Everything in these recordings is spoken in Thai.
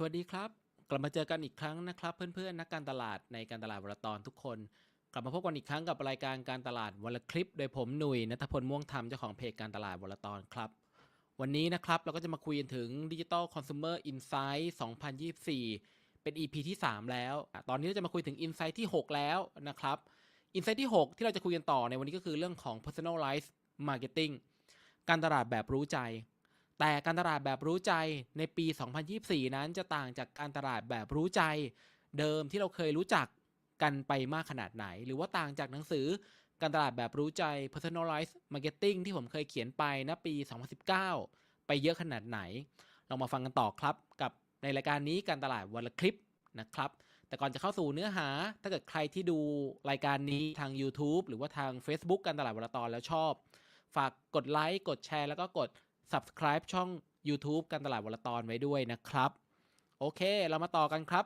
สวัสดีครับ กลับมาเจอกันอีกครั้งนะครับ เพื่อนๆนักการตลาดในการตลาดวลตอนทุกคน กลับมาพบกันอีกครั้งกับรายการการตลาดวันละคลิป โดยผมหนุ่ยนัทพลม่วงธรรมเจ้าของเพจการตลาดวลตอนครับ วันนี้นะครับเราก็จะมาคุยกันถึง Digital Consumer Insight 2024 เป็น EP ที่ 3 แล้ว ตอนนี้เราจะมาคุยถึง Insight ที่ 6 แล้วนะครับ Insight ที่ 6 ที่เราจะคุยกันต่อในวันนี้ก็คือเรื่องของ Personalized Marketing การตลาดแบบรู้ใจ แต่การตลาดแบบรู้ใจในปี 2024 นั้นจะต่างจากการตลาดแบบรู้ใจ เดิมที่เราเคยรู้จักกันไปมากขนาดไหน หรือว่าต่างจากหนังสือการตลาดแบบรู้ใจ personalized marketing ที่ผมเคยเขียนไปณปี 2019 ไปเยอะขนาดไหน เรามาฟังกันต่อครับ กับในรายการนี้การตลาดวันละคลิปนะครับ แต่ก่อนจะเข้าสู่เนื้อหา ถ้าเกิดใครที่ดูรายการนี้ทาง YouTube หรือว่าทาง Facebook การตลาดวันละตอนแล้วชอบ ฝากกดไลค์กดแชร์แล้วก็กด subscribe ช่อง YouTube การตลาดวันละตอนไว้ด้วยนะครับ โอเค เรามาต่อกันครับ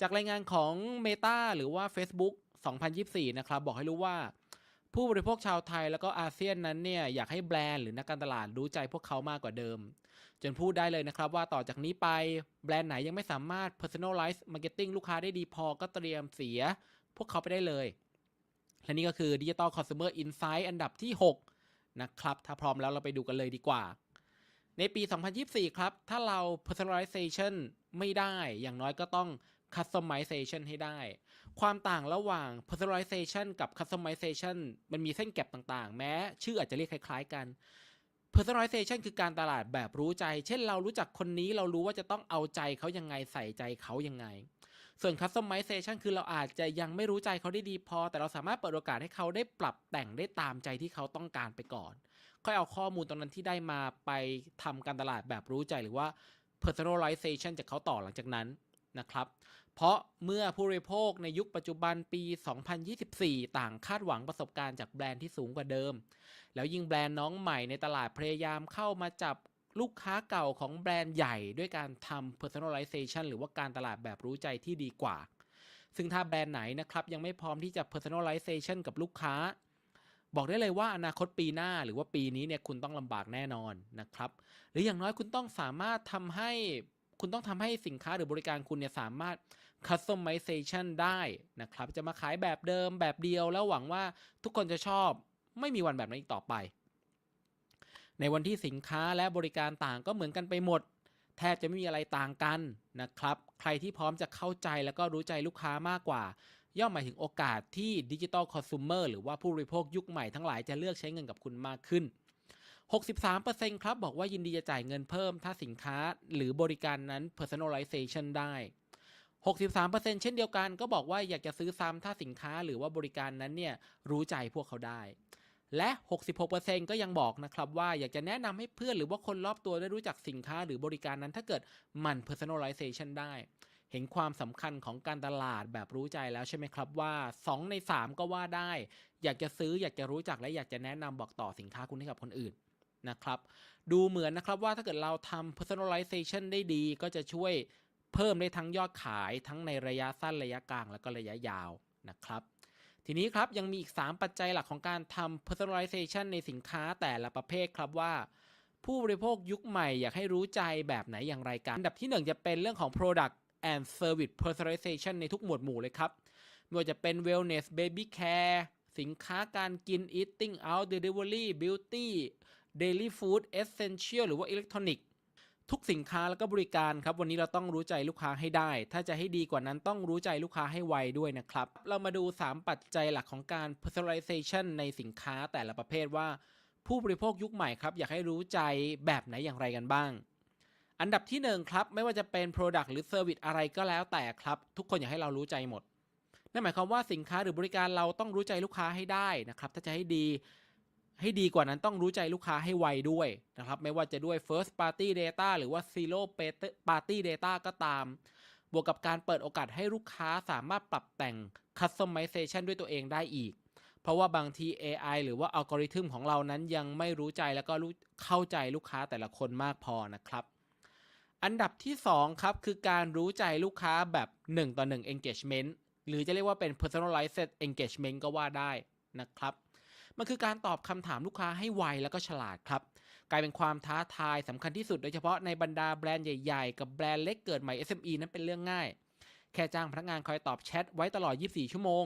จากรายงานของ Meta หรือว่า Facebook 2024 นะครับ บอกให้รู้ว่า ผู้บริโภคชาวไทยแล้วก็อาเซียนนั้นเนี่ย อยากให้แบรนด์หรือนักการตลาดรู้ใจพวกเขามากกว่าเดิม จนพูดได้เลยนะครับว่าต่อจากนี้ไปแบรนด์ไหนยังไม่สามารถ personalize marketing ลูกค้าได้ดีพอก็เตรียมเสีย พวกเขาไปได้เลย และนี่ก็คือ Digital Consumer Insight อันดับที่ 6 นะครับ ถ้าพร้อมแล้วเราไปดูกันเลยดีกว่า ในปี 2024 ครับ ถ้าเรา personalization ไม่ได้อย่างน้อยก็ต้อง customization ให้ได้ ความต่างระหว่าง personalization กับ customization มันมีเส้นแก็บต่างๆ แม้ชื่ออาจจะเรียกคล้ายๆกัน personalization คือการตลาดแบบรู้ใจ เช่นเรารู้จักคนนี้เรารู้ว่าจะต้องเอาใจเขายังไงใส่ใจเขายังไง ส่วน customization คือเราอาจจะยังไม่รู้ใจเขาได้ดีพอ แต่เราสามารถเปิดโอกาสให้เขาได้ปรับแต่งได้ตามใจที่เขาต้องการไปก่อน ค่อยเอาข้อมูลตรงนั้นที่ได้มาไปทำการตลาดแบบรู้ใจหรือว่า personalization จากเขาต่อหลังจากนั้นนะครับ เพราะเมื่อผู้บริโภคในยุคปัจจุบันปี 2024 ต่างคาดหวังประสบการณ์จากแบรนด์ที่สูงกว่าเดิม แล้วยิ่งแบรนด์น้องใหม่ในตลาดพยายามเข้ามาจับลูกค้าเก่าของแบรนด์ใหญ่ด้วยการทำ personalization หรือว่าการตลาดแบบรู้ใจที่ดีกว่า ซึ่งถ้าแบรนด์ไหนนะครับ ยังไม่พร้อมที่จะ personalization กับลูกค้า บอกได้เลยว่าอนาคตปีหน้าหรือว่าปีนี้เนี่ยคุณต้องลำบากแน่นอนนะครับ หรืออย่างน้อยคุณต้องสามารถทำให้คุณต้องทำให้สินค้าหรือบริการคุณเนี่ยสามารถ customization ได้นะครับ จะมาขายแบบเดิมแบบเดียวแล้วหวังว่าทุกคนจะชอบไม่มีวันแบบนั้นอีกต่อไป ในวันที่สินค้าและบริการต่างก็เหมือนกันไปหมด แทบจะไม่มีอะไรต่างกันนะครับ ใครที่พร้อมจะเข้าใจแล้วก็รู้ใจลูกค้ามากกว่า ย่อมหมายถึงโอกาสที่ดิจิ t a ลคอน sumer หรือว่าผู้บริโภคยุคใหม่ทั้งหลายจะเลือกใช้เงินกับคุณมากขึ้น 63%ครับบอกว่ายินดีจะจ่ายเงินเพิ่มถ้าสินค้าหรือบริการนั้น personalization ได้ 63%เช่นเดียวกันก็บอกว่าอยากจะซื้อซ้ำถ้าสินค้าหรือว่าบริการนั้นเนี่ยรู้ใจพวกเขาได้ และ 66%ก็ยังบอกนะครับว่าอยากจะแนะนำให้เพื่อนหรือว่าคนรอบตัวได้รู้จักสินค้าหรือบริการนั้นถ้าเกิดมัน personalization ได้ เห็นความสำคัญของการตลาดแบบรู้ใจแล้วใช่ไหมครับว่า 2 ใน 3 ก็ว่าได้ อยากจะซื้ออยากจะรู้จักและอยากจะแนะนำบอกต่อสินค้าคุณให้กับคนอื่นนะครับ ดูเหมือนนะครับว่าถ้าเกิดเราทำ personalization ได้ดีก็จะช่วยเพิ่มได้ทั้งยอดขายทั้งในระยะสั้นระยะกลาง แล้วก็ระยะยาวนะครับทีนี้ครับยังมีอีก 3 ปัจจัยหลักของการทำ personalization ในสินค้าแต่ละประเภทครับว่า ผู้บริโภคยุคใหม่อยากให้รู้ใจแบบไหนอย่างไรกัน อันดับที่ 1 จะเป็นเรื่องของ product and service personalization ในทุกหมวดหมู่เลยครับไม่ว่าจะเป็น wellness baby care สินค้าการกิน eating out delivery beauty daily food essential หรือว่า electronic ทุกสินค้าแล้วก็บริการครับ วันนี้เราต้องรู้ใจลูกค้าให้ได้ ถ้าจะให้ดีกว่านั้นต้องรู้ใจลูกค้าให้ไวด้วยนะครับ เรามาดู 3 ปัจจัยหลักของการ personalization ในสินค้าแต่ละประเภทว่า ผู้บริโภคยุคใหม่ครับ อยากให้รู้ใจแบบไหนอย่างไรกันบ้าง อันดับที่1ครับไม่ว่าจะเป็น Product หรือ Service อะไรก็แล้วแต่ครับ ทุกคนอยากให้เรารู้ใจหมด นั่นหมายความว่าสินค้าหรือบริการเราต้องรู้ใจลูกค้าให้ได้นะครับถ้าจะให้ดีให้ดีกว่านั้นต้องรู้ใจลูกค้าให้ไวด้วยนะครับ ไม่ว่าจะด้วย first party data หรือว่า zero party data ก็ตาม บวกกับการเปิดโอกาสให้ลูกค้าสามารถปรับแต่ง customization ด้วยตัวเองได้อีก เพราะว่าบางที AI หรือว่าอัลกอริทึมของเรานั้นยังไม่รู้ใจแล้วก็เข้าใจลูกค้าแต่ละคนมากพอนะครับ อันดับที่ 2 ครับ คือการรู้ใจลูกค้าแบบ 1 ต่อ 1 engagement หรือจะเรียกว่าเป็น personalized engagement ก็ว่าได้นะครับ มันคือการตอบคำถามลูกค้าให้ไวแล้วก็ฉลาดครับ กลายเป็นความท้าทายสำคัญที่สุดโดยเฉพาะในบรรดาแบรนด์ใหญ่ๆ กับแบรนด์เล็กเกิดใหม่ SME นั้นเป็นเรื่องง่าย แค่จ้างพนักงานคอยตอบแชทไว้ตลอด 24 ชั่วโมง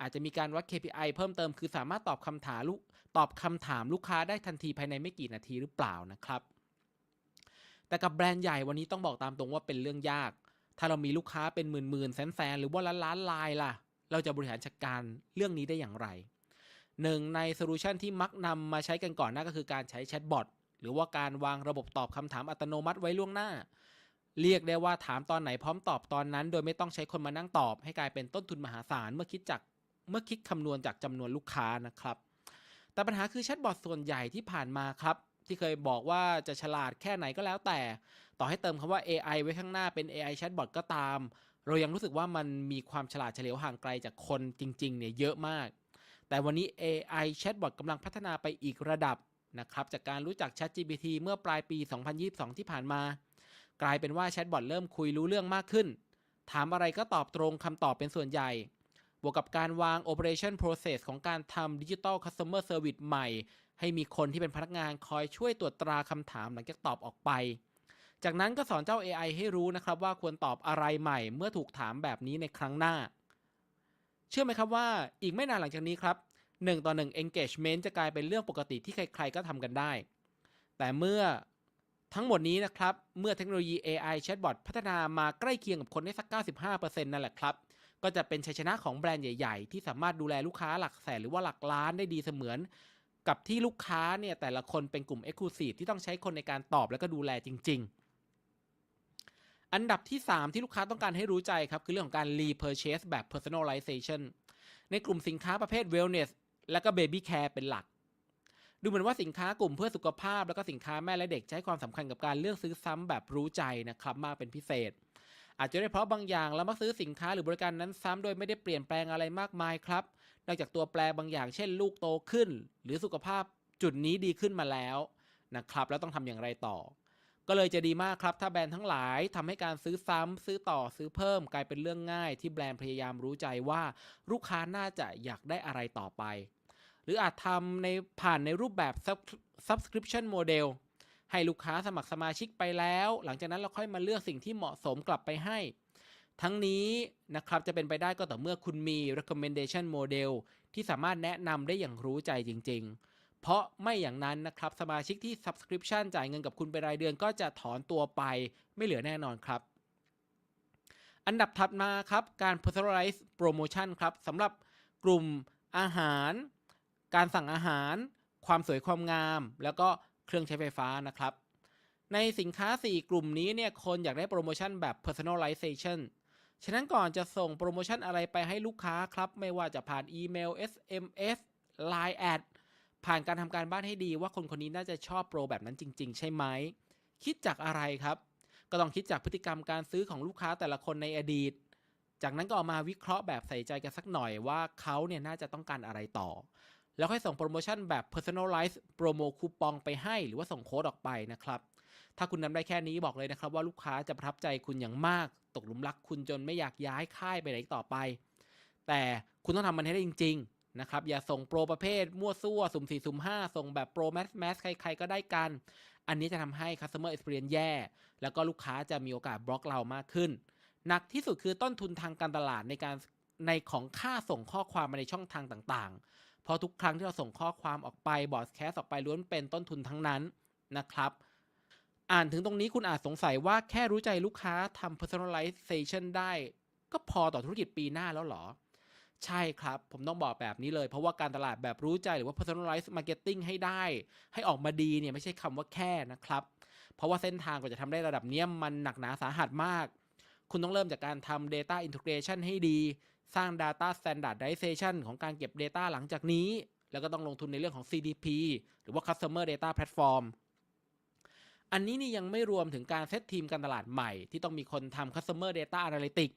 อาจจะมีการวัด KPI เพิ่มเติม คือสามารถตอบคำถามลูกตอบคำถามลูกค้าได้ทันทีภายในไม่กี่นาทีหรือเปล่านะครับ แต่กับแบรนด์ใหญ่วันนี้ต้องบอกตามตรงว่าเป็นเรื่องยาก ถ้าเรามีลูกค้าเป็นหมื่นหมื่นแสนแสนหรือว่าล้านล้านลายล่ะ เราจะบริหารจัดการเรื่องนี้ได้อย่างไรหนึ่งในโซลูชันที่มักนำมาใช้กันก่อนหน้าก็คือการใช้แชทบอทหรือว่าการวางระบบตอบคำถามอัตโนมัติไว้ล่วงหน้า เรียกได้ว่าถามตอนไหนพร้อมตอบตอนนั้น โดยไม่ต้องใช้คนมานั่งตอบ ให้กลายเป็นต้นทุนมหาศาลเมื่อคิดจากเมื่อคิดคำนวณจากจำนวนลูกค้านะครับ แต่ปัญหาคือแชทบอทส่วนใหญ่ที่ผ่านมาครับ ที่เคยบอกว่าจะฉลาดแค่ไหนก็แล้วแต่ ต่อให้เติมคำว่า AI ไว้ข้างหน้าเป็น AI แชทบอทก็ตาม เรายังรู้สึกว่ามันมีความฉลาดเฉลียวห่างไกลจากคนจริงๆเนี่ยเยอะมาก แต่วันนี้ AI แชทบอทกำลังพัฒนาไปอีกระดับนะครับจากการรู้จัก ChatGPT เมื่อปลายปี 2022 ที่ผ่านมา กลายเป็นว่าแชทบอทเริ่มคุยรู้เรื่องมากขึ้น ถามอะไรก็ตอบตรงคำตอบเป็นส่วนใหญ่ บวกกับการวาง operation process ของการทำ digital customer service ใหม่ ให้มีคนที่เป็นพนักงานคอยช่วยตรวจตราคำถามหลังจากตอบออกไป จากนั้นก็สอนเจ้า AI ให้รู้นะครับว่าควรตอบอะไรใหม่เมื่อถูกถามแบบนี้ในครั้งหน้า เชื่อไหมครับว่าอีกไม่นานหลังจากนี้ครับ1ต่อ1 engagement จะกลายเป็นเรื่องปกติที่ใครๆก็ทำกันได้ แต่เมื่อทั้งหมดนี้นะครับ เมื่อเทคโนโลยี AI chatbot พัฒนามาใกล้เคียงกับคนได้สัก 95%นั่นแหละครับ ก็จะเป็นชัยชนะของแบรนด์ใหญ่ ๆ ที่สามารถดูแลลูกค้าหลักแสนหรือว่าหลักล้านได้ดีเสมือน กับที่ลูกค้าเนี่ยแต่ละคนเป็นกลุ่ม Exclusive ที่ต้องใช้คนในการตอบแล้วก็ดูแลจริง ๆ อันดับที่ 3 ที่ลูกค้าต้องการให้รู้ใจครับ คือเรื่องของการ repurchase แบบ personalization ในกลุ่มสินค้าประเภท wellness และก็ baby care เป็นหลัก ดูเหมือนว่าสินค้ากลุ่มเพื่อสุขภาพ แล้วก็สินค้าแม่และเด็กให้ความสำคัญกับการเลือกซื้อซ้ำแบบรู้ใจนะครับมากเป็นพิเศษ อาจจะได้เพราะบางอย่างเรามักซื้อสินค้าหรือบริการนั้นซ้ำโดยไม่ได้เปลี่ยนแปลงอะไรมากมายครับ นอกจากตัวแปรบางอย่าง เช่น ลูกโตขึ้น หรือสุขภาพจุดนี้ดีขึ้นมาแล้วนะครับ แล้วต้องทำอย่างไรต่อ ก็เลยจะดีมากครับ ถ้าแบรนด์ทั้งหลายทำให้การซื้อซ้ำซื้อต่อซื้อเพิ่ม กลายเป็นเรื่องง่าย ที่แบรนด์พยายามรู้ใจว่าลูกค้าน่าจะอยากได้อะไรต่อไป หรืออาจทำในผ่านในรูปแบบ subscription model ให้ลูกค้าสมัครสมาชิกไปแล้ว หลังจากนั้นเราค่อยมาเลือกสิ่งที่เหมาะสมกลับไปให้ ทั้งนี้นะครับจะเป็นไปได้ก็ต่อเมื่อคุณมี recommendation model ที่สามารถแนะนำได้อย่างรู้ใจจริง ๆ เพราะไม่อย่างนั้นนะครับสมาชิกที่ subscription จ่ายเงินกับคุณเป็นรายเดือนก็จะถอนตัวไปไม่เหลือแน่นอนครับ อันดับถัดมาครับ การ personalize promotion ครับสำหรับกลุ่มอาหาร การสั่งอาหาร ความสวยความงาม แล้วก็เครื่องใช้ไฟฟ้านะครับในสินค้า 4 กลุ่มนี้เนี่ยคนอยากได้โปรโมชั่นแบบ personalization ฉะนั้นก่อนจะส่งโปรโมชั่นอะไรไปให้ลูกค้าครับ ไม่ว่าจะผ่านอีเมล SMS Line แอดผ่านการทำการบ้านให้ดีว่าคนคนนี้น่าจะชอบโปรแบบนั้นจริง ๆ ใช่ไหม คิดจากอะไรครับ ก็ต้องคิดจากพฤติกรรมการซื้อของลูกค้าแต่ละคนในอดีต จากนั้นก็เอามาวิเคราะห์แบบใส่ใจกันสักหน่อยว่าเขาเนี่ยน่าจะต้องการอะไรต่อ แล้วค่อยส่งโปรโมชั่นแบบ personalized โปรโมคูปองไปให้หรือว่าส่งโค้ดออกไปนะครับ ถ้าคุณทำได้แค่นี้บอกเลยนะครับว่าลูกค้าจะประทับใจคุณอย่างมาก ตกหลุมรักคุณจนไม่อยากย้ายค่ายไปไหนต่อไป แต่คุณต้องทำมันให้ได้จริง ๆ นะครับ อย่าส่งโปรประเภท มั่วซั่วสุ่ม4สุ่ม5ส่งแบบโปรแมสแมสใคร ๆ ก็ได้กัน อันนี้จะทำให้ customer experience แย่ แล้วก็ลูกค้าจะมีโอกาสบล็อกเรามากขึ้น หนักที่สุดคือต้นทุนทางการตลาดในการในของค่าส่งข้อความมาในช่องทางต่างๆ เพราะทุกครั้งที่เราส่งข้อความออกไปบอ d แคสออกไปล้วนเป็นต้นทุนทั้งนั้นนะครับ อ่านถึงตรงนี้คุณอาจสงสัยว่าแค่รู้ใจลูกค้าทำ personalization ได้ ก็พอต่อธุรกิจปีหน้าแล้วหรอ ใช่ครับ ผมต้องบอกแบบนี้เลย เพราะว่าการตลาดแบบรู้ใจหรือว่า personalize marketing ให้ได้ ให้ออกมาดีเนี่ยไม่ใช่คำว่าแค่นะครับ เพราะว่าเส้นทางกว่าจะทำได้ระดับเนี้ยมันหนักหนาสาหัสมาก คุณต้องเริ่มจากการทำ data integration ให้ดี สร้าง data standardization ของการเก็บ data หลังจากนี้ แล้วก็ต้องลงทุนในเรื่องของ CDP หรือว่า customer data platform อันนี้นี่ยังไม่รวมถึงการเซตทีมการตลาดใหม่ ที่ต้องมีคนทำ customer data analytics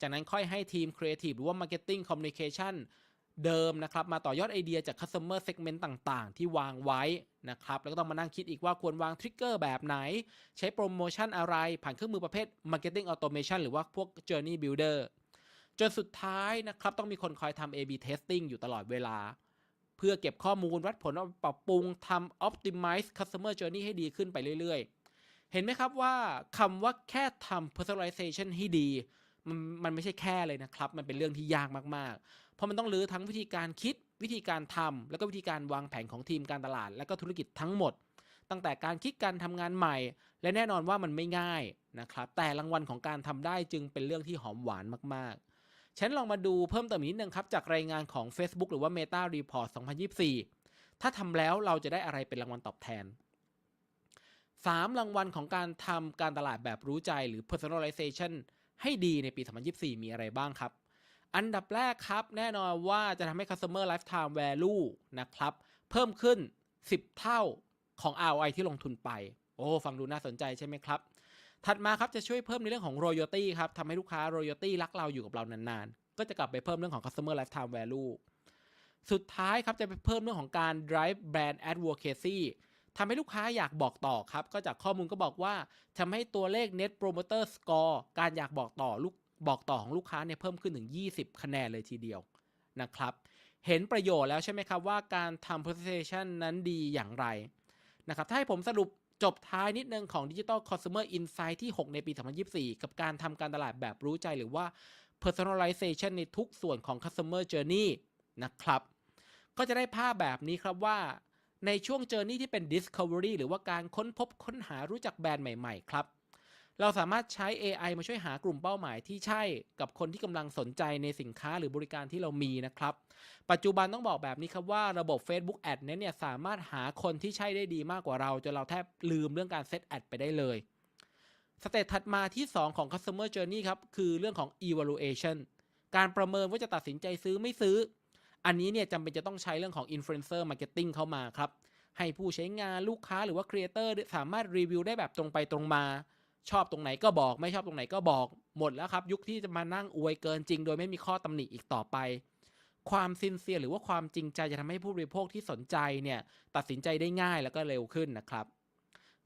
จากนั้นค่อยให้ทีม creative หรือว่า marketing communication เดิมนะครับ มาต่อยอดไอเดียจาก customer segment ต่างๆ ที่วางไว้นะครับ แล้วก็ต้องมานั่งคิดอีกว่าควรวางทริกเกอร์แบบไหน ใช้โปรโมชั่นอะไร ผ่านเครื่องมือประเภท marketing automation หรือว่าพวก journey builder จนสุดท้ายนะครับ ต้องมีคนคอยทำ A/B testing อยู่ตลอดเวลา เพื่อเก็บข้อมูลวัดผลเอาปปรับปรุงทำ optimize customer journey ให้ดีขึ้นไปเรื่อยๆ เห็นไหมครับว่าคำว่าแค่ทำ personalization ให้ดี มันมันไม่ใช่แค่เลยนะครับ มันเป็นเรื่องที่ยากมากๆ เพราะมันต้องรื้อทั้งวิธีการคิดวิธีการทำแล้วก็วิธีการวางแผนของทีมการตลาด และก็ธุรกิจทั้งหมด ตั้งแต่การคิดการทำงานใหม่ และแน่นอนว่ามันไม่ง่ายนะครับ แต่รางวัลของการทำได้จึงเป็นเรื่องที่หอมหวานมากๆ ฉันลองมาดูเพิ่มเติมนิดนึงครับ จากรายงานของ Facebook หรือว่า Meta Report 2024 ถ้าทำแล้วเราจะได้อะไรเป็นรางวัลตอบแทน 3 รางวัลของการทำการตลาดแบบรู้ใจหรือ personalization ให้ดีในปี 2024 มีอะไรบ้างครับ อันดับแรกครับ แน่นอนว่าจะทำให้ customer lifetime value นะครับ เพิ่มขึ้น 10 เท่าของ ROI ที่ลงทุนไป โอ้ ฟังดูน่าสนใจใช่ไหมครับ ถัดมาครับจะช่วยเพิ่มในเรื่องของ royalty ครับทำให้ลูกค้า royalty รักเราอยู่กับเรานานๆ ก็จะกลับไปเพิ่มเรื่องของ customer lifetime value สุดท้ายครับจะไปเพิ่มเรื่องของการ drive brand advocacy ทำให้ลูกค้าอยากบอกต่อครับ ก็จากข้อมูลก็บอกว่าทำให้ตัวเลข net promoter score การอยากบอกต่อลูกบอกต่อของลูกค้าเนี่ยเพิ่มขึ้นถึง 20 คะแนนเลยทีเดียวนะครับ เห็นประโยชน์แล้วใช่ไหมครับว่าการทำ presentation นั้นดีอย่างไรนะครับ ถ้าให้ผมสรุป จบท้ายนิดนึงของ Digital Consumer Insight ที่ 6 ในปี 2024 กับการทำการตลาดแบบรู้ใจหรือว่า personalization ในทุกส่วนของ customer journey นะครับ ก็จะได้ภาพแบบนี้ครับว่า ในช่วง journey ที่เป็น discovery หรือว่าการค้นพบค้นหารู้จักแบรนด์ใหม่ ๆ ครับ เราสามารถใช้ AI มาช่วยหากลุ่มเป้าหมายที่ใช่กับคนที่กำลังสนใจในสินค้าหรือบริการที่เรามีนะครับ ปัจจุบันต้องบอกแบบนี้ครับว่าระบบ Facebook Ad เนี้เนี่ยสามารถหาคนที่ใช่ได้ดีมากกว่าเรา จนเราแทบลืมเรื่องการเซตแอดไปได้เลยสเตจถัดมาที่ 2 ของ Customer Journey ครับ คือเรื่องของ evaluation การประเมินว่าจะตัดสินใจซื้อไม่ซื้อ อันนี้เนี่ยจำเป็นจะต้องใช้เรื่องของ influencer marketing เข้ามาครับ ให้ผู้ใช้งานลูกค้าหรือว่า creator สามารถรีวิวได้แบบตรงไปตรงมา ชอบตรงไหนก็บอก ไม่ชอบตรงไหนก็บอกหมดแล้วครับ ยุคที่จะมานั่งอวยเกินจริง โดยไม่มีข้อตำหนิอีกต่อไป ความซินเซียหรือว่าความจริงใจจะทำให้ผู้บริโภคที่สนใจเนี่ยตัดสินใจได้ง่ายแล้วก็เร็วขึ้นนะครับ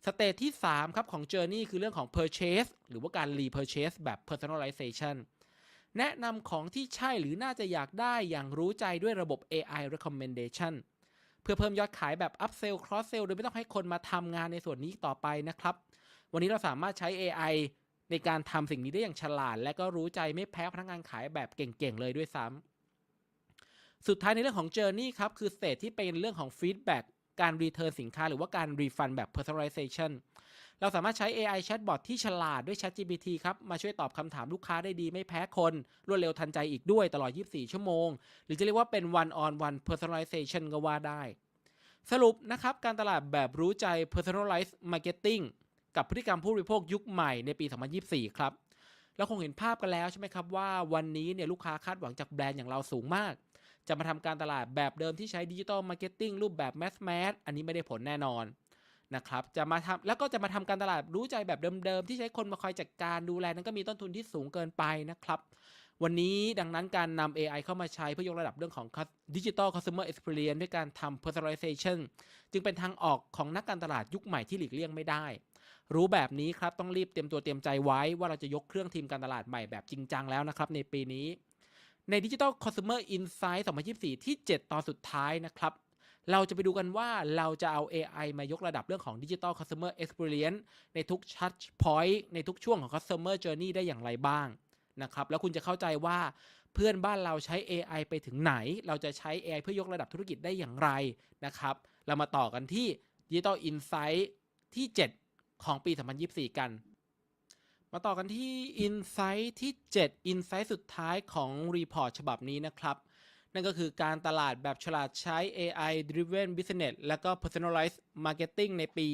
สเตจที่ 3 ครับของ Journey คือเรื่องของ Purchase หรือว่าการ Repurchase แบบ Personalization แนะนำของที่ใช่หรือน่าจะอยากได้อย่างรู้ใจด้วยระบบ AI recommendation เพื่อเพิ่มยอดขายแบบ Upsell Cross Sell โดยไม่ต้องให้คนมาทำงานในส่วนนี้ต่อไปนะครับ วันนี้เราสามารถใช้ AI ในการทำสิ่งนี้ได้อย่างฉลาด และก็รู้ใจไม่แพ้พนักงานขายแบบเก่งๆเลยด้วยซ้ำสุดท้ายในเรื่องของ Journey ครับ คือเตจที่เป็นเรื่องของ Feedback การ Return สินค้าหรือว่าการ Refund แบบ Personalization เราสามารถใช้ AI Chatbot ที่ฉลาดด้วย ChatGPT ครับ มาช่วยตอบคำถามลูกค้าได้ดีไม่แพ้คน รวดเร็วทันใจอีกด้วยตลอด 24 ชั่วโมง หรือจะเรียกว่าเป็น one on one personalization ก็ว่าได้ สรุปนะครับ การตลาดแบบรู้ใจ personalized marketing กับพฤติกรรมผู้บริโภคยุคใหม่ในปี 2024 ครับเราคงเห็นภาพกันแล้วใช่ไหมครับว่าวันนี้เนี่ยลูกค้าคาดหวังจากแบรนด์อย่างเราสูงมาก จะมาทำการตลาดแบบเดิมที่ใช้ดิจิ t a ลมาร์เก็ตติ้งรูปแบบแมสแมสอันนี้ไม่ได้ผลแน่นอนนะครับจะมาทำแล้วก็จะมาทำการตลาดรู้ใจแบบเดิมๆ ที่ใช้คนมาคอยจัดการดูแลนั้นก็มีต้นทุนที่สูงเกินไปนะครับ วันนี้ดังนั้นการนำ AI เข้ามาใช้เพื่อยกระดับเรื่องของ Digital Customer Experience ด้วยการทำ Personalization จึงเป็นทางออกของนักการตลาดยุคใหม่ที่หลีกเลี่ยงไม่ได้ รู้แบบนี้ครับต้องรีบเตรียมตัวเตรียมใจไว้ว่าเราจะยกเครื่องทีมการตลาดใหม่แบบจริงจังแล้วนะครับในปีนี้ ใน Digital Consumer Insight 2024 ที่ 7 ตอนสุดท้ายนะครับเราจะไปดูกันว่าเราจะเอา AI มายกระดับเรื่องของ Digital Customer Experience ในทุก Touch Point ในทุกช่วงของ Customer Journey ได้อย่างไรบ้างนะครับแล้วคุณจะเข้าใจว่าเพื่อนบ้านเราใช้ AI ไปถึงไหน เราจะใช้ AI เพื่อยกระดับธุรกิจได้อย่างไรนะครับ เรามาต่อกันที่ Digital Insight ที่ 7 ของปี 2024 กัน มาต่อกันที่ Insight ที่ 7 Insight สุดท้ายของรีพอร์ตฉบับนี้นะครับ นั่นก็คือการตลาดแบบฉลาดใช้ AI driven business และก็ personalized marketing ในปี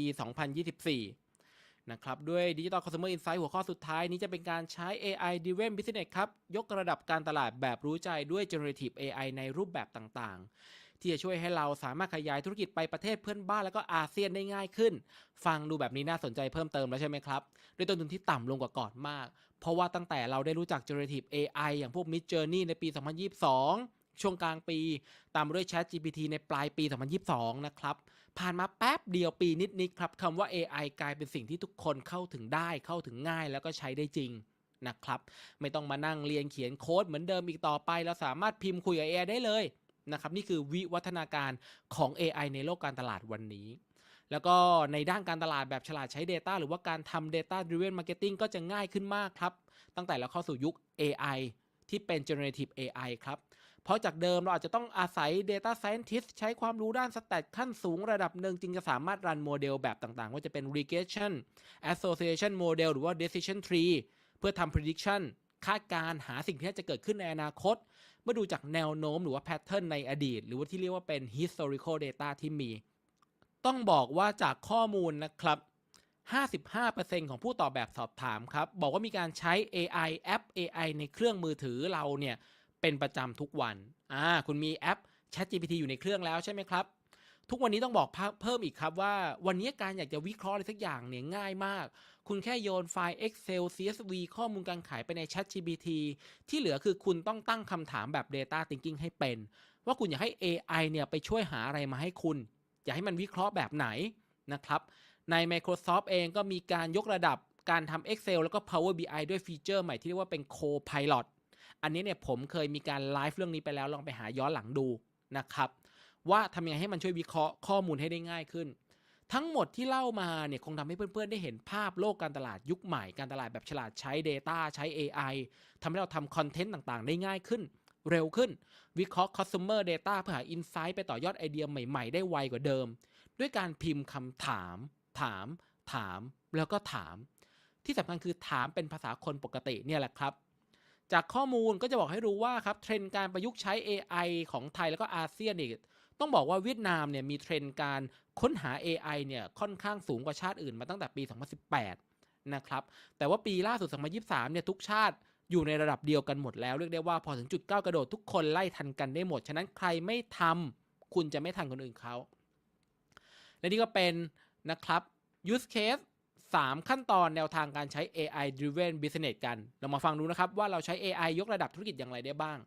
2024 นะครับ ด้วย Digital Consumer Insight หัวข้อสุดท้ายนี้จะเป็นการใช้ AI driven business ครับ ยกระดับการตลาดแบบรู้ใจด้วย generative AI ในรูปแบบต่างๆ ที่จะช่วยให้เราสามารถขยายธุรกิจไปประเทศเพื่อนบ้านแล้วก็อาเซียนได้ง่ายขึ้น ฟังดูแบบนี้น่าสนใจเพิ่มเติมแล้วใช่ไหมครับด้วยต้นทุนที่ต่ำลงกว่าก่อนมาก เพราะว่าตั้งแต่เราได้รู้จัก generative AI อย่างพวก Mid Journey ในปี 2022ช่วงกลางปี ตามด้วย Chat GPT ในปลายปี 2022 นะครับ ผ่านมาแป๊บเดียวปีนิดๆครับคำว่า AI กลายเป็นสิ่งที่ทุกคนเข้าถึงได้เข้าถึงง่ายแล้วก็ใช้ได้จริงนะครับ ไม่ต้องมานั่งเรียนเขียนโค้ดเหมือนเดิมอีกต่อไป เราสามารถพิมพ์คุยกับ AI ได้เลย นะครับนี่คือวิวัฒนาการของ AI ในโลกการตลาดวันนี้ แล้วก็ในด้านการตลาดแบบฉลาดใช้ Data หรือว่าการทำ Data Driven Marketing ก็จะง่ายขึ้นมากครับ ตั้งแต่เราเข้าสู่ยุค AI ที่เป็น Generative AI ครับ เพราะจากเดิมเราอาจจะต้องอาศัย Data Scientist ใช้ความรู้ด้านสแตทขั้นสูงระดับหนึ่ง จึงจะสามารถรันโมเดลแบบต่างๆ ว่าจะเป็น Regression Association Model หรือว่า Decision Tree เพื่อทำ prediction คาดการหาสิ่งที่จะเกิดขึ้นในอนาคต เมื่อดูจากแนวโน้มหรือว่า pattern ในอดีต หรือว่าที่เรียกว่าเป็น historical data ที่มี ต้องบอกว่าจากข้อมูลนะครับ 55%ของผู้ตอบแบบสอบถามครับ บอกว่ามีการใช้ AI แอป AI ในเครื่องมือถือเราเนี่ยเป็นประจำทุกวัน อ่า คุณมีแอป ChatGPT อยู่ในเครื่องแล้วใช่ไหมครับ ทุกวันนี้ต้องบอกเพิ่มอีกครับว่า วันนี้การอยากจะวิเคราะห์อะไรสักอย่างเนี่ยง่ายมาก คุณแค่โยนไฟล์ Excel CSV ข้อมูลการขายไปใน ChatGPT ที่เหลือคือคุณต้องตั้งคำถามแบบ Data Thinking ให้เป็น ว่าคุณอยากให้ AI เนี่ยไปช่วยหาอะไรมาให้คุณ อยากให้มันวิเคราะห์แบบไหนนะครับ ใน Microsoft เองก็มีการยกระดับการทำ Excel แล้วก็ Power BI ด้วยฟีเจอร์ใหม่ที่เรียกว่าเป็น Copilot อันนี้เนี่ยผมเคยมีการไลฟ์เรื่องนี้ไปแล้วลองไปหาย้อนหลังดูนะครับ ว่าทำยังไงให้มันช่วยวิเคราะห์ข้อมูลให้ได้ง่ายขึ้น ทั้งหมดที่เล่ามาเนี่ยคงทำให้เพื่อนๆ ได้เห็นภาพโลกการตลาดยุคใหม่การตลาดแบบฉลาดใช้ Data ใช้ AI ทำให้เราทำคอนเทนต์ต่างๆ ได้ง่ายขึ้น เร็วขึ้น วิเคราะห์ Customer Data เพื่อหา Insight ไปต่อยอดไอเดียใหม่ๆ ได้ไวกว่าเดิม ด้วยการพิมพ์คำถาม ถาม ถาม แล้วก็ถาม ที่สำคัญคือถามเป็นภาษาคนปกติเนี่ยแหละครับจากข้อมูลก็จะบอกให้รู้ว่าครับเทรนด์การประยุกต์ใช้ AI ของไทยแล้วก็อาเซียนเนี่ย ต้องบอกว่าเวียดนามเนี่ยมีเทรนด์การค้นหา AI เนี่ยค่อนข้างสูงกว่าชาติอื่นมาตั้งแต่ปี 2018 นะครับแต่ว่าปีล่าสุด 2023 เนี่ยทุกชาติอยู่ในระดับเดียวกันหมดแล้ว เรียกได้ว่าพอถึงจุดก้าวกระโดดทุกคนไล่ทันกันได้หมด ฉะนั้นใครไม่ทำคุณจะไม่ทันคนอื่นเขา และนี่ก็เป็นนะครับ use case 3 ขั้นตอนแนวทางการใช้ AI driven business กัน เรามาฟังดูนะครับว่าเราใช้ AI ยกระดับธุรกิจอย่างไรได้บ้าง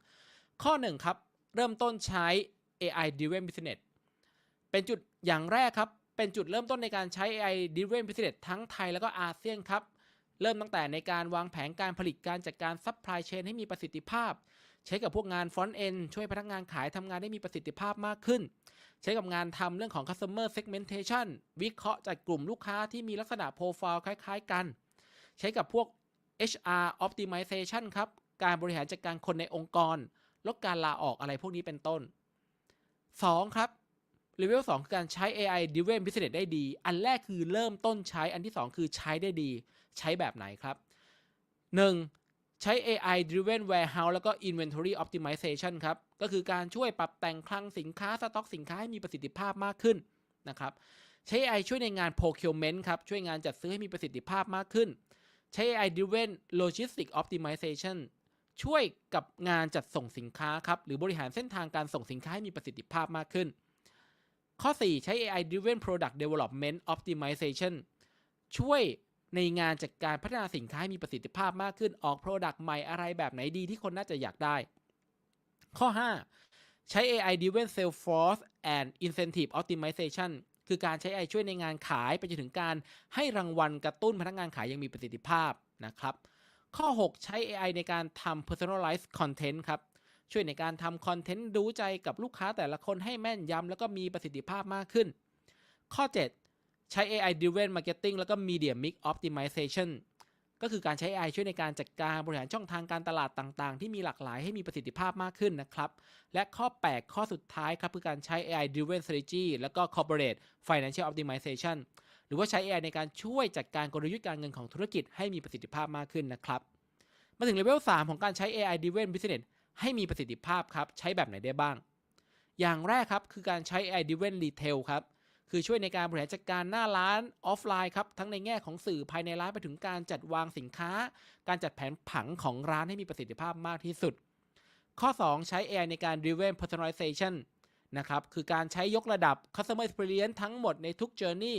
ข้อ 1 ครับ เริ่มต้นใช้ AI driven business เป็นจุดอย่างแรกครับ เป็นจุดเริ่มต้นในการใช้ AI driven business ทั้งไทยแล้วก็อาเซียนครับ เริ่มตั้งแต่ในการวางแผนการผลิตการจัดการ supply chain ให้มีประสิทธิภาพ ใช้กับพวกงาน front end ช่วยพนักงานขายทำงานได้มีประสิทธิภาพมากขึ้น ใช้กับงานทำเรื่องของ customer segmentation วิเคราะห์จัดกลุ่มลูกค้าที่มีลักษณะโปรไฟล์คล้าย ๆ กัน ใช้กับพวก HR optimization ครับ การบริหารจัดการคนในองค์กร ลดการลาออกอะไรพวกนี้เป็นต้น 2 ครับเลเวล2คือการใช้ AI driven business ได้ดี อันแรกคือเริ่มต้นใช้ อันที่ 2 คือใช้ได้ดี ใช้แบบไหนครับ 1. ใช้ AI driven warehouse แล้วก็ inventory optimization ครับ ก็คือการช่วยปรับแต่งคลังสินค้าสต็อกสินค้าให้มีประสิทธิภาพมากขึ้นนะครับ ใช้ AI ช่วยในงาน procurement ครับ ช่วยงานจัดซื้อให้มีประสิทธิภาพมากขึ้น ใช้ AI driven logistic optimization ช่วยกับงานจัดส่งสินค้าครับหรือบริหารเส้นทางการส่งสินค้าให้มีประสิทธิภาพมากขึ้น ข้อ 4 ใช้ AI driven product development optimization ช่วยในงานจัดการพัฒนาสินค้าให้มีประสิทธิภาพมากขึ้นออก Product ใหม่อะไรแบบไหนดีที่คนน่าจะอยากได้ ข้อ 5 ใช้ AI driven sales force and incentive optimization คือการใช้ AI ช่วยในงานขายไปจนถึงการให้รางวัลกระตุ้นพนักงานขายยังมีประสิทธิภาพนะครับ ข้อ 6 ใช้ AI ในการทำ personalized content ครับ ช่วยในการทำคอนเทนต์ดูใจกับลูกค้าแต่ละคนให้แม่นยำแล้วก็มีประสิทธิภาพมากขึ้น ข้อ 7 ใช้ AI driven marketing แล้วก็ media mix optimization ก็คือการใช้ AI ช่วยในการจัดการบริหารช่องทางการตลาดต่างๆ ที่มีหลากหลายให้มีประสิทธิภาพมากขึ้นนะครับ และข้อ 8 ข้อสุดท้ายครับคือการใช้ AI driven strategy แล้วก็ corporate financial optimization รือว่าใช้ AI ในการช่วยจัดการกลยุทธ์การเงินของธุรกิจให้มีประสิทธิภาพมากขึ้นนะครับ มาถึงเลเวล3ของการใช้ AI driven business ให้มีประสิทธิภาพครับ ใช้แบบไหนได้บ้าง อย่างแรกครับคือการใช้ AI driven retail ครับ คือช่วยในการบริหารจัดการหน้าร้านออฟไลน์ครับ ทั้งในแง่ของสื่อภายในร้านไปถึงการจัดวางสินค้า การจัดแผนผังของร้านให้มีประสิทธิภาพมากที่สุด ข้อ 2 ใช้ AI ในการ driven personalization นะครับ คือการใช้ยกระดับ customer experience ทั้งหมดในทุก journey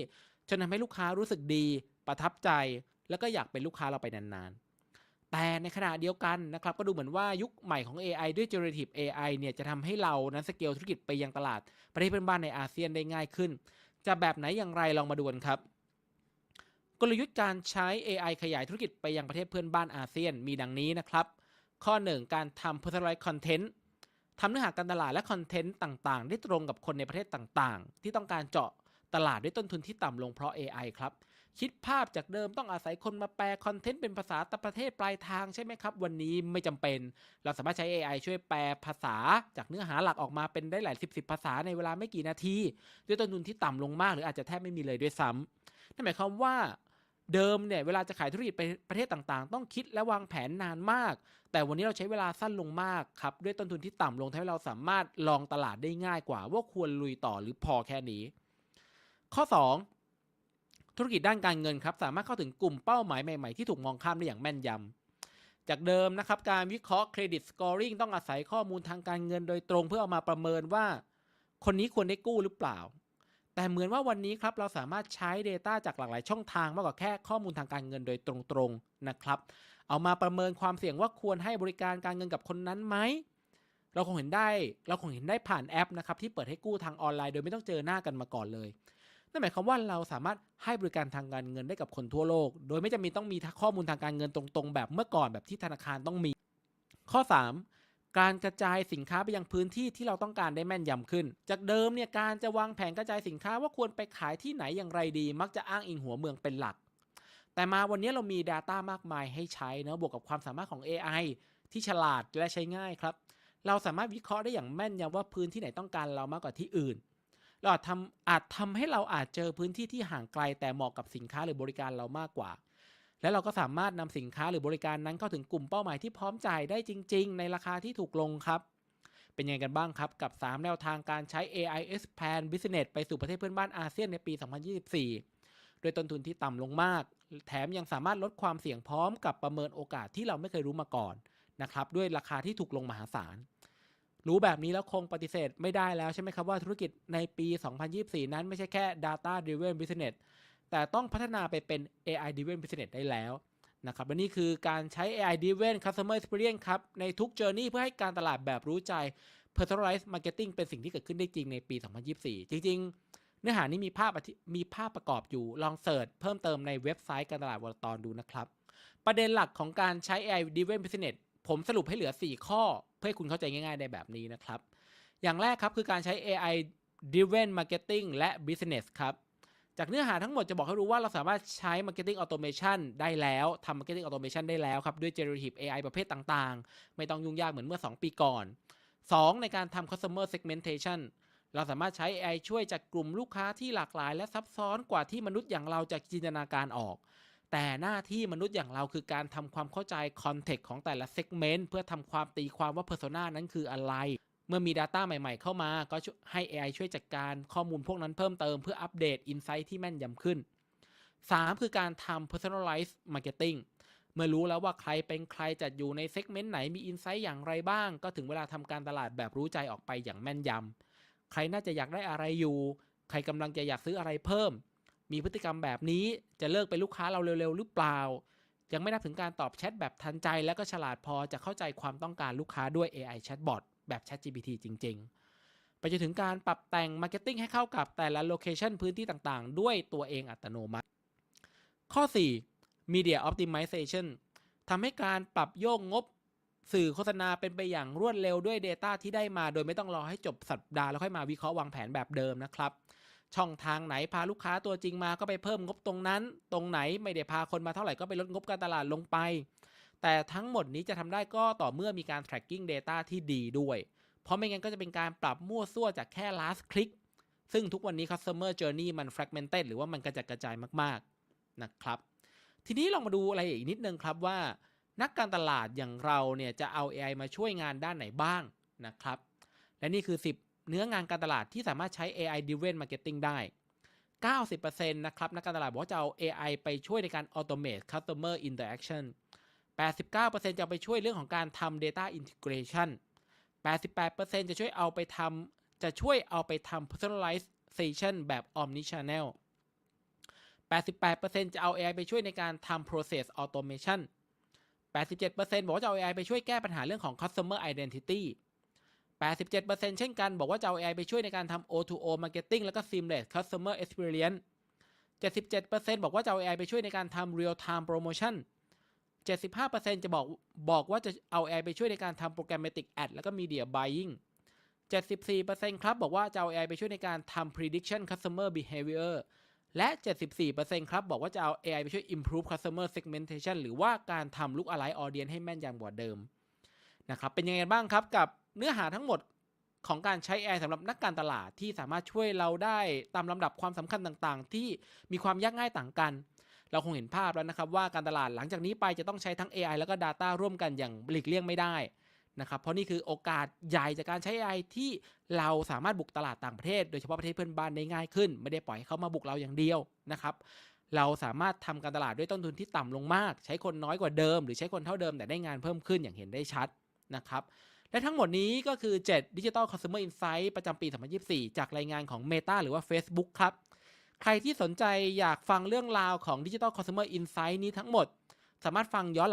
จนทำให้ลูกค้ารู้สึกดี ประทับใจ แล้วก็อยากเป็นลูกค้าเราไปนานๆ แต่ในขณะเดียวกันนะครับก็ดูเหมือนว่ายุคใหม่ของ AI ด้วย generative AI เนี่ยจะทำให้เรานั้นสเกลธุรกิจไปยังตลาด ประเทศเพื่อนบ้านในอาเซียนได้ง่ายขึ้น จะแบบไหนอย่างไรลองมาดูกันครับกลยุทธ์การใช้ AI ขยายธุรกิจไปยังประเทศเพื่อนบ้านอาเซียนมีดังนี้นะครับ ข้อ 1 การทำ personalized content ทำเนื้อหาการตลาดและคอนเทนต์ต่างๆ ได้ตรงกับคนในประเทศต่างๆ ที่ต้องการเจาะ ตลาดด้วยต้นทุนที่ต่ำลงเพราะ AI ครับ คิดภาพจากเดิมต้องอาศัยคนมาแปลคอนเทนต์เป็นภาษาต่างประเทศปลายทางใช่ไหมครับ วันนี้ไม่จำเป็น เราสามารถใช้ AI ช่วยแปลภาษาจากเนื้อหาหลักออกมาเป็นได้หลายสิบสิบภาษาในเวลาไม่กี่นาที ด้วยต้นทุนที่ต่ำลงมาก หรืออาจจะแทบไม่มีเลยด้วยซ้ำนั่นหมายความว่าเดิมเนี่ยเวลาจะขายธุรกิจไปประเทศต่างๆ ต้องคิดและวางแผนนานมาก แต่วันนี้เราใช้เวลาสั้นลงมากครับด้วยต้นทุนที่ต่ำลงทำให้เราสามารถลองตลาดได้ง่ายกว่า ว่าควรลุยต่อหรือพอแค่นี้ ข้อ 2 ธุรกิจด้านการเงินครับสามารถเข้าถึงกลุ่มเป้าหมายใหม่ ๆ ที่ถูกมองข้ามได้อย่างแม่นยำจากเดิมนะครับการวิเคราะห์เครดิตสกอริงต้องอาศัยข้อมูลทางการเงินโดยตรงเพื่อเอามาประเมินว่า คนนี้ควรได้กู้หรือเปล่า แต่เหมือนว่าวันนี้ครับเราสามารถใช้ Data จากหลากหลายช่องทางมากกว่าแค่ข้อมูลทางการเงินโดยตรงๆนะครับ เอามาประเมินความเสี่ยงว่าควรให้บริการการเงินกับคนนั้นไหมเราคงเห็นได้ เราคงเห็นได้ผ่านแอปนะครับที่เปิดให้กู้ทางออนไลน์โดยไม่ต้องเจอหน้ากันมาก่อนเลย นั่นหมายความว่าเราสามารถให้บริการทางการเงินได้กับคนทั่วโลก โดยไม่จำเป็นต้องมีข้อมูลทางการเงินตรงๆ แบบเมื่อก่อนแบบที่ธนาคารต้องมี ข้อ 3 การกระจายสินค้าไปยังพื้นที่ที่เราต้องการได้แม่นยำขึ้น จากเดิมเนี่ยการจะวางแผนกระจายสินค้าว่าควรไปขายที่ไหนอย่างไรดี มักจะอ้างอิงหัวเมืองเป็นหลัก แต่มาวันนี้เรามี Data มากมายให้ใช้นะบวกกับความสามารถของ AI ที่ฉลาดและใช้ง่ายครับ เราสามารถวิเคราะห์ได้อย่างแม่นยำว่าพื้นที่ไหนต้องการเรามากกว่าที่อื่น เราอาจทำอาจทำให้เราอาจเจอพื้นที่ที่ห่างไกลแต่เหมาะกับสินค้าหรือบริการเรามากกว่า และเราก็สามารถนำสินค้าหรือบริการนั้นเข้าถึงกลุ่มเป้าหมายที่พร้อมจ่ายได้จริง ๆ ในราคาที่ถูกลงครับ เป็นยังไงกันบ้างครับ กับ 3 แนวทางการใช้ AI expand business ไปสู่ประเทศเพื่อนบ้านอาเซียนในปี 2024 โดยต้นทุนที่ต่ำลงมาก แถมยังสามารถลดความเสี่ยงพร้อมกับประเมินโอกาสที่เราไม่เคยรู้มาก่อนนะครับด้วยราคาที่ถูกลงมหาศาล รู้แบบนี้แล้วคงปฏิเสธไม่ได้แล้วใช่ไหมครับว่าธุรกิจในปี 2024 นั้นไม่ใช่แค่ data driven business แต่ต้องพัฒนาไปเป็น AI driven business ได้แล้วนะครับและนี่คือการใช้ AI driven customer experience ครับ ในทุก journey เพื่อให้การตลาดแบบรู้ใจ personalized marketing เป็นสิ่งที่เกิดขึ้นได้จริงในปี 2024 จริง ๆ เนื้อหานี้มีภาพมีภาพประกอบอยู่ลองเสิร์ชเพิ่มเติมในเว็บไซต์การตลาดวอลตอนดูนะครับ ประเด็นหลักของการใช้ AI driven business ผมสรุปให้เหลือ 4 ข้อ พื่อให้คุณเข้าใจง่ายๆได้แบบนี้นะครับ อย่างแรกครับคือการใช้ AI driven marketing และ business ครับจากเนื้อหาทั้งหมดจะบอกให้รู้ว่าเราสามารถใช้ marketing automation ได้แล้วทำ marketing automation ได้แล้วครับด้วย generative AI ประเภทต่างๆ ไม่ต้องยุ่งยากเหมือนเมื่อ 2 ปีก่อน 2 ในการทำ customer segmentation เราสามารถใช้ AI ช่วยจากกลุ่มลูกค้าที่หลากหลาย และซับซ้อนกว่าที่มนุษย์อย่างเราจะจินตนาการออก แต่หน้าที่มนุษย์อย่างเราคือการทำความเข้าใจ context ของแต่ละ segment เพื่อทำความตีความว่า persona นั้นคืออะไร เมื่อมี Data ใหม่ ๆ เข้ามา ก็ให้ AI ช่วยจัดการข้อมูลพวกนั้นเพิ่มเติมเพื่ออัปเดต Insight ที่แม่นยำขึ้น 3 คือการทำ personalized marketing เมื่อรู้แล้วว่าใครเป็นใครจัดอยู่ในเซกเมนต์ไหนมี Insight อย่างไรบ้าง ก็ถึงเวลาทำการตลาดแบบรู้ใจออกไปอย่างแม่นยำใครน่าจะอยากได้อะไรอยู่ ใครกำลังจะอยากซื้ออะไรเพิ่ม มีพฤติกรรมแบบนี้จะเลิกเป็นลูกค้าเราเร็วๆ หรือเปล่า ยังไม่นับถึงการตอบแชทแบบทันใจ และก็ฉลาดพอจะเข้าใจความต้องการลูกค้าด้วย AI chatbot แบบ ChatGPT จริง ๆ ไปจนถึงการปรับแต่ง Marketing ให้เข้ากับแต่ละโลเคชันพื้นที่ต่างๆ ด้วยตัวเองอัตโนมัติ ข้อ 4 Media Optimization ทำให้การปรับโยกงบสื่อโฆษณาเป็นไปอย่างรวดเร็วด้วย Data ที่ได้มา โดยไม่ต้องรอให้จบสัปดาห์แล้วค่อยมาวิเคราะห์วางแผนแบบเดิมนะครับ ช่องทางไหนพาลูกค้าตัวจริงมาก็ไปเพิ่มงบตรงนั้น ตรงไหนไม่ได้พาคนมาเท่าไหร่ก็ไปลดงบการตลาดลงไป แต่ทั้งหมดนี้จะทำได้ก็ต่อเมื่อมีการ tracking data ที่ดีด้วย เพราะไม่งั้นก็จะเป็นการปรับมั่วซั่วจากแค่ last click ซึ่งทุกวันนี้ customer journey มัน fragmented หรือว่ามันกระจัดกระจายมากๆนะครับ ทีนี้ลองมาดูอะไรอีกนิดนึงครับว่า นักการตลาดอย่างเราเนี่ยจะเอา AI มาช่วยงานด้านไหนบ้างนะครับ และนี่คือ 10 เนื้องานการตลาดที่สามารถใช้ AI driven marketing ได้ 90%นะครับนักการตลาดบอกว่าจะเอา AI ไปช่วยในการ automate customer interaction 89%จะเอาไปช่วยเรื่องของการทำ data integration 88%จะช่วยเอาไปทำจะช่วยเอาไปทำ personalization แบบ omni channel 88%จะเอา AI ไปช่วยในการทำ process automation 87%บอกว่าจะเอา AI ไปช่วยแก้ปัญหาเรื่องของ customer identity 87%เช่นกันบอกว่าจะเอา AI ไปช่วยในการทำ O2O marketing แล้วก็ seamless customer experience 77%บอกว่าจะเอา AI ไปช่วยในการทำ real time promotion 75%จะบอกบอกว่าจะเอา AI ไปช่วยในการทำ programmatic ad แล้วก็ media buying 74%ครับบอกว่าจะเอา AI ไปช่วยในการทำ prediction customer behavior และ 74%ครับบอกว่าจะเอา AI ไปช่วย improve customer segmentation หรือว่าการทำ look alike audience ให้แม่นยำกว่าเดิมนะครับเป็นยังไงบ้างครับกับ เนื้อหาทั้งหมดของการใช้ AI สำหรับนักการตลาดที่สามารถช่วยเราได้ตามลำดับความสำคัญต่างๆ ที่มีความยากง่ายต่างกัน เราคงเห็นภาพแล้วนะครับว่าการตลาดหลังจากนี้ไปจะต้องใช้ทั้ง AI แล้วก็ Data ร่วมกันอย่างหลีกเลี่ยงไม่ได้นะครับเพราะนี่คือโอกาสใหญ่จากการใช้ AI ที่เราสามารถบุกตลาดต่างประเทศ โดยเฉพาะประเทศเพื่อนบ้านได้ง่ายขึ้น ไม่ได้ปล่อยให้เขามาบุกเราอย่างเดียวนะครับเราสามารถทำการตลาดด้วยต้นทุนที่ต่ำลงมาก ใช้คนน้อยกว่าเดิม หรือใช้คนเท่าเดิมแต่ได้งานเพิ่มขึ้นอย่างเห็นได้ชัดนะครับ และทั้งหมดนี้ก็คือ 7 Digital Consumer Insight ประจำปี 2024 จากรายงานของ Meta หรือว่า Facebook ครับ ใครที่สนใจอยากฟังเรื่องราวของ Digital Consumer Insight นี้ทั้งหมด สามารถฟังย้อนหลัง